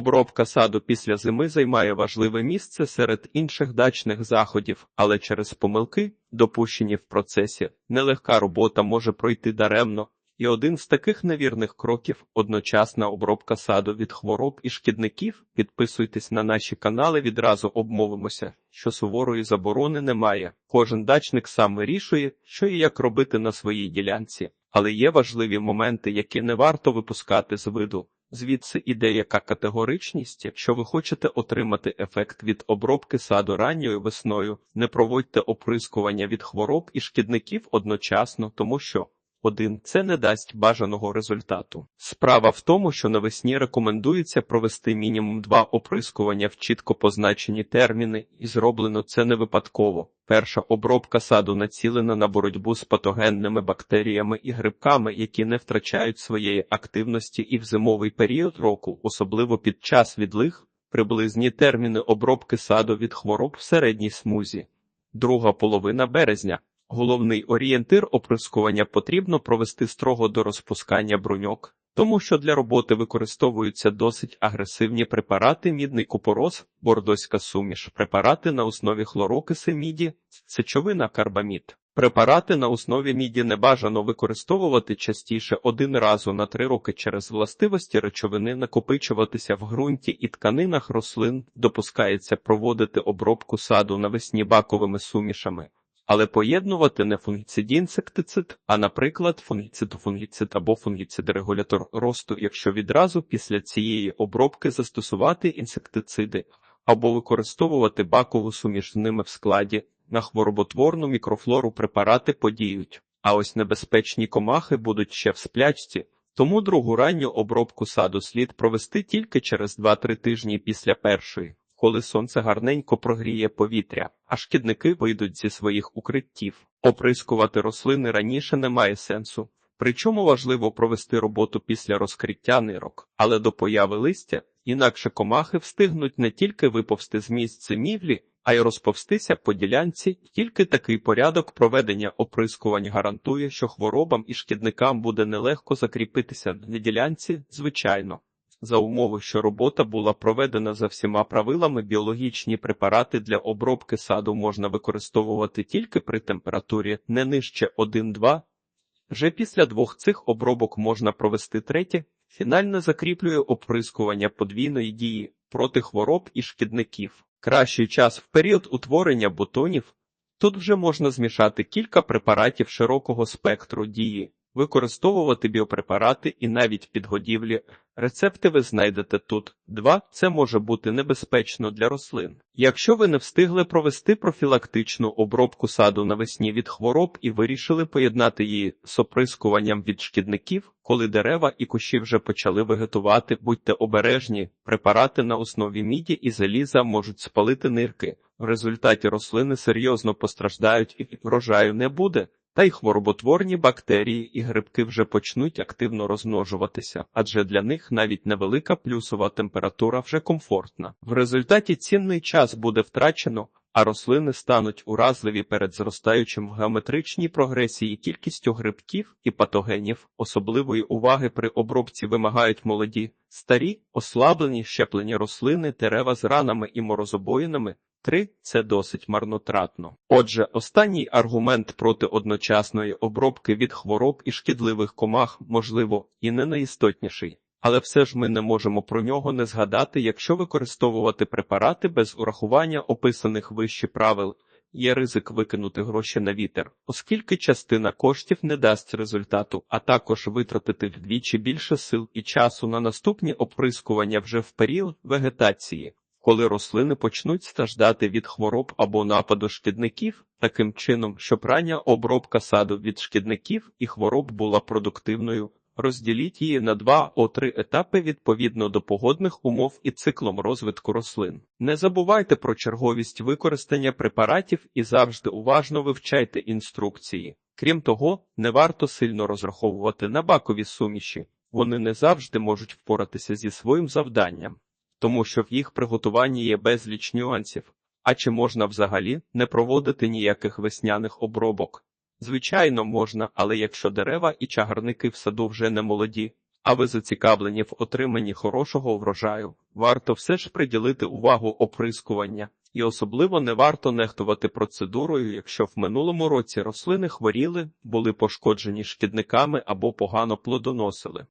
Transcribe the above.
Обробка саду після зими займає важливе місце серед інших дачних заходів, але через помилки, допущені в процесі, нелегка робота може пройти даремно. І один з таких невірних кроків одночасна обробка саду від хвороб і шкідників. Підписуйтесь на наші канали, відразу обмовимося, що суворої заборони немає. Кожен дачник сам вирішує, що і як робити на своїй ділянці, але є важливі моменти, які не варто випускати з виду. Звідси іде яка категоричність, якщо ви хочете отримати ефект від обробки саду ранньою весною, не проводьте оприскування від хвороб і шкідників одночасно, тому що один це не дасть бажаного результату. Справа в тому, що навесні рекомендується провести мінімум два оприскування в чітко позначені терміни, і зроблено це не випадково. Перша обробка саду націлена на боротьбу з патогенними бактеріями і грибками, які не втрачають своєї активності і в зимовий період року, особливо під час відлиг, приблизні терміни обробки саду від хвороб в середній смузі. Друга половина березня. Головний орієнтир оприскування потрібно провести строго до розпускання бруньок, тому що для роботи використовуються досить агресивні препарати мідний купорос, бордоська суміш, препарати на основі хлорокиси міді, сечовина карбамід. Препарати на основі міді не бажано використовувати частіше один разу на три роки через властивості речовини накопичуватися в ґрунті і тканинах рослин, допускається проводити обробку саду навесні баковими сумішами але поєднувати не фунгіцид-інсектицид, а, наприклад, фунгіцид-фунгіцид або фунгіцид-регулятор росту, якщо відразу після цієї обробки застосувати інсектициди або використовувати бакову суміш з ними в складі, на хвороботворну мікрофлору препарати подіють, а ось небезпечні комахи будуть ще в сплячці. Тому другу ранню обробку саду слід провести тільки через 2-3 тижні після першої коли сонце гарненько прогріє повітря, а шкідники вийдуть зі своїх укриттів. Оприскувати рослини раніше немає сенсу. Причому важливо провести роботу після розкриття нирок, але до появи листя, інакше комахи встигнуть не тільки виповзти з місць зимівлі, а й розповстися по ділянці. Тільки такий порядок проведення оприскувань гарантує, що хворобам і шкідникам буде нелегко закріпитися на ділянці, звичайно. За умови, що робота була проведена за всіма правилами, біологічні препарати для обробки саду можна використовувати тільки при температурі не нижче 1-2. Вже після двох цих обробок можна провести третє, фінально закріплює оприскування подвійної дії проти хвороб і шкідників. Кращий час в період утворення бутонів. Тут вже можна змішати кілька препаратів широкого спектру дії, використовувати біопрепарати і навіть підгодівлі. Рецепти ви знайдете тут. Два це може бути небезпечно для рослин. Якщо ви не встигли провести профілактичну обробку саду навесні від хвороб і вирішили поєднати її з оприскуванням від шкідників, коли дерева і кущі вже почали вегетувати, будьте обережні, препарати на основі міді і заліза можуть спалити нирки. В результаті рослини серйозно постраждають і врожаю не буде. Та й хвороботворні бактерії і грибки вже почнуть активно розмножуватися, адже для них навіть невелика плюсова температура вже комфортна. В результаті цінний час буде втрачено, а рослини стануть уразливі перед зростаючим в геометричній прогресії кількістю грибків і патогенів. Особливої уваги при обробці вимагають молоді, старі, ослаблені, щеплені рослини, дерева з ранами і морозобоїнами. Три це досить марнотратно. Отже, останній аргумент проти одночасної обробки від хвороб і шкідливих комах, можливо, і не найістотніший, але все ж ми не можемо про нього не згадати, якщо використовувати препарати без урахування описаних вище правил. Є ризик викинути гроші на вітер, оскільки частина коштів не дасть результату, а також витратити вдвічі більше сил і часу на наступні оприскування вже в період вегетації коли рослини почнуть страждати від хвороб або нападу шкідників, таким чином, щоб рання обробка саду від шкідників і хвороб була продуктивною. Розділіть її на два о три етапи відповідно до погодних умов і циклом розвитку рослин. Не забувайте про черговість використання препаратів і завжди уважно вивчайте інструкції. Крім того, не варто сильно розраховувати на бакові суміші, вони не завжди можуть впоратися зі своїм завданням тому що в їх приготуванні є безліч нюансів. А чи можна взагалі не проводити ніяких весняних обробок? Звичайно, можна, але якщо дерева і чагарники в саду вже не молоді, а ви зацікавлені в отриманні хорошого врожаю, варто все ж приділити увагу оприскування. І особливо не варто нехтувати процедурою, якщо в минулому році рослини хворіли, були пошкоджені шкідниками або погано плодоносили.